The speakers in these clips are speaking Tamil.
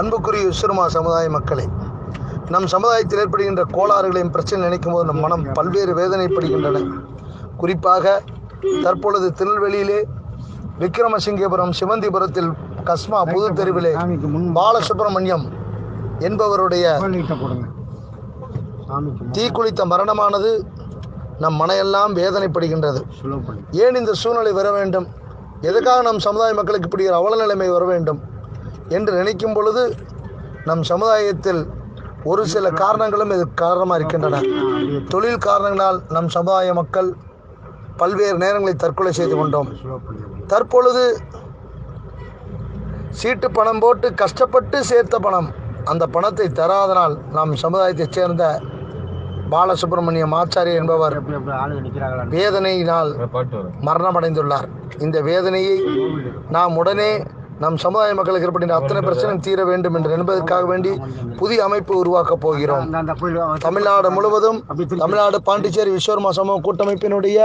அன்புக்குரிய விஸ்வருமா சமுதாய மக்களே நம் சமுதாயத்தில் ஏற்படுகின்ற கோளாறுகளையும் பிரச்சனை நினைக்கும் போது நம் மனம் பல்வேறு வேதனைப்படுகின்றன. குறிப்பாக தற்பொழுது திருநெல்வேலியிலே விக்ரமசிங்கபுரம் சிவந்திபுரத்தில் கஸ்மா புது தெருவிலே பாலசுப்ரமணியம் என்பவருடைய தீக்குளித்த மரணமானது நம் மனையெல்லாம் வேதனைப்படுகின்றது. ஏன் இந்த சூழ்நிலை வர வேண்டும்? எதுக்காக நம் சமுதாய மக்களுக்கு இப்படி ஒரு அவல நிலைமை வர வேண்டும்? என்று நினைக்கும் பொழுது நம் சமுதாயத்தில் ஒரு சில காரணங்களும் இதுக்கு காரணமாக இருக்கின்றன. தொழில் காரணங்களால் நம் சமுதாய மக்கள் பல்வேறு நேரங்களில் தற்கொலை செய்து கொண்டோம். தற்பொழுது சீட்டு பணம் போட்டு கஷ்டப்பட்டு சேர்த்த பணம் அந்த பணத்தை தராதனால் நம் சமுதாயத்தைச் சேர்ந்த பாலசுப்ரமணியம் ஆச்சாரி என்பவர் வேதனையினால் மரணமடைந்துள்ளார். இந்த வேதனையை நாம் உடனே நம் சமுதாய மக்களுக்கு ஏற்படுகின்ற அத்தனை பிரச்சனையும் தீர வேண்டும் என்று என்பதற்காக வேண்டி புதிய அமைப்பு உருவாக்கப் போகிறோம். தமிழ்நாடு முழுவதும் தமிழ்நாடு பாண்டிச்சேரி விஸ்வர்மா சமூக கூட்டமைப்பினுடைய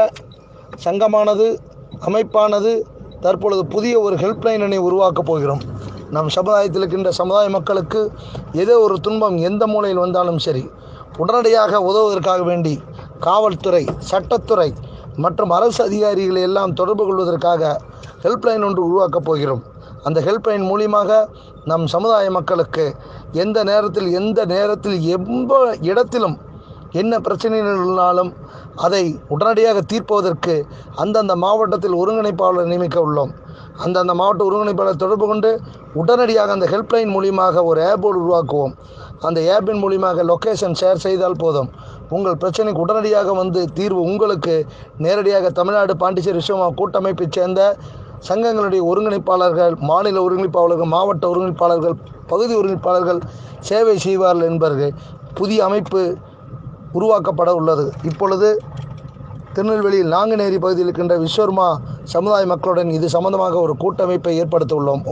சங்கமானது அமைப்பானது தற்பொழுது புதிய ஒரு ஹெல்ப்லைனை உருவாக்கப் போகிறோம். நம் சமுதாயத்தில் இருக்கின்ற சமுதாய மக்களுக்கு ஏதோ ஒரு துன்பம் எந்த மூலையில் வந்தாலும் சரி உடனடியாக உதவுவதற்காக வேண்டி காவல்துறை சட்டத்துறை மற்றும் அரசு அதிகாரிகளை எல்லாம் தொடர்பு கொள்வதற்காக ஹெல்ப்லைன் ஒன்று உருவாக்கப் போகிறோம். அந்த ஹெல்ப்லைன் மூலியமாக நம் சமுதாய மக்களுக்கு எந்த நேரத்தில் எந்த நேரத்தில் எந்த இடத்திலும் என்ன பிரச்சனைகளாலும் அதை உடனடியாக தீர்ப்பதற்கு அந்தந்த மாவட்டத்தில் ஒருங்கிணைப்பாளர் நியமிக்க உள்ளோம். அந்தந்த மாவட்ட ஒருங்கிணைப்பாளர் தொடர்பு கொண்டு உடனடியாக அந்த ஹெல்ப்லைன் மூலியமாக ஒரு ஆப் உருவாக்குவோம். அந்த ஆப்பின் மூலியமாக லொக்கேஷன் ஷேர் செய்தால் போதும். உங்கள் பிரச்சனைக்கு உடனடியாக வந்து தீர்வு உங்களுக்கு. நேரடியாக தமிழ்நாடு பாண்டிச்சேரி விஸ்வமா கூட்டமைப்பைச் சேர்ந்த சங்கங்களுடைய ஒருங்கிணைப்பாளர்கள் மாநில ஒருங்கிணைப்பாளர்கள் மாவட்ட ஒருங்கிணைப்பாளர்கள் பகுதி ஒருங்கிணைப்பாளர்கள் சேவை செய்வார்கள் என்பவர்கள் புதிய அமைப்பு உருவாக்கப்பட உள்ளது. இப்பொழுது திருநெல்வேலியில் நாங்குநேரி பகுதியில் இருக்கின்ற விஸ்வர்மா சமுதாய மக்களுடன் இது சம்பந்தமாக ஒரு கூட்டமைப்பை ஏற்படுத்த உள்ளோம்.